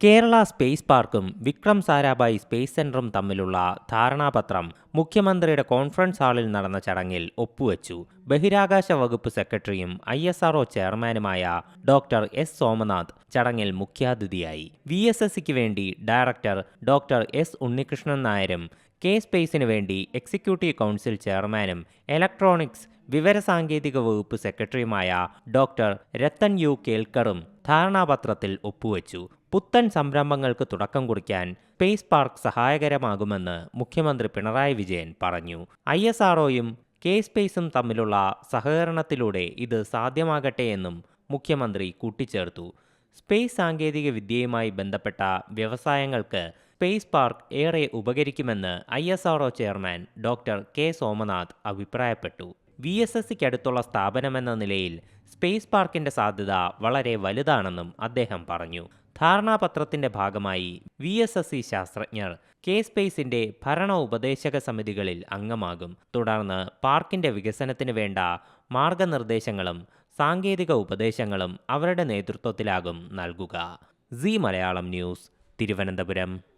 Kerala space പാർക്കും Vikram Sarabhai space സെന്ററും തമ്മിലുള്ള ധാരണാപത്രം മുഖ്യമന്ത്രിയുടെ കോൺഫറൻസ് ഹാളിൽ നടന്ന ചടങ്ങിൽ ഒപ്പുവെച്ചു. ബഹിരാകാശ വകുപ്പ് സെക്രട്ടറിയും ഐ എസ് ആർഒ ചെയർമാനുമായ ഡോക്ടർ എസ് സോമനാഥ് ചടങ്ങിൽ മുഖ്യാതിഥിയായി. വി എസ് എസ് സിക്ക് വേണ്ടി ഡയറക്ടർ ഡോക്ടർ എസ് ഉണ്ണികൃഷ്ണൻ നായരും കെ സ്പേസിന് വേണ്ടി എക്സിക്യൂട്ടീവ് കൗൺസിൽ ചെയർമാനും ഇലക്ട്രോണിക്സ് വിവരസാങ്കേതിക വകുപ്പ് സെക്രട്ടറിയുമായ ഡോക്ടർ രത്തൻ യു കേൽക്കറും ധാരണാപത്രത്തിൽ ഒപ്പുവെച്ചു. പുത്തൻ സംരംഭങ്ങൾക്ക് തുടക്കം കുറിക്കാൻ സ്പേസ് പാർക്ക് സഹായകരമാകുമെന്ന് മുഖ്യമന്ത്രി പിണറായി വിജയൻ പറഞ്ഞു. ഐ എസ് ആർഒയും കെ സ്പേസും തമ്മിലുള്ള സഹകരണത്തിലൂടെ ഇത് സാധ്യമാകട്ടെയെന്നും മുഖ്യമന്ത്രി കൂട്ടിച്ചേർത്തു. സ്പേസ് സാങ്കേതിക വിദ്യയുമായി ബന്ധപ്പെട്ട വ്യവസായങ്ങൾക്ക് സ്പേസ് പാർക്ക് ഏറെ ഉപകരിക്കുമെന്ന് I chairman doctor K Somanath അഭിപ്രായപ്പെട്ടു. വി എസ് എസ് സിക്ക് അടുത്തുള്ള സ്ഥാപനമെന്ന നിലയിൽ സ്പേസ് പാർക്കിന്റെ സാധ്യത വളരെ വലുതാണെന്നും അദ്ദേഹം പറഞ്ഞു. ധാരണാപത്രത്തിന്റെ ഭാഗമായി വി എസ് എസ് സി ശാസ്ത്രജ്ഞർ കെ സ്പേസിന്റെ ഭരണ ഉപദേശക സമിതികളിൽ അംഗമാകും. തുടർന്ന് പാർക്കിന്റെ വികസനത്തിന് വേണ്ട മാർഗനിർദ്ദേശങ്ങളും സാങ്കേതിക ഉപദേശങ്ങളും അവരുടെ നേതൃത്വത്തിലാകും നൽകുക. C Malayalam news Thiruvananthapuram.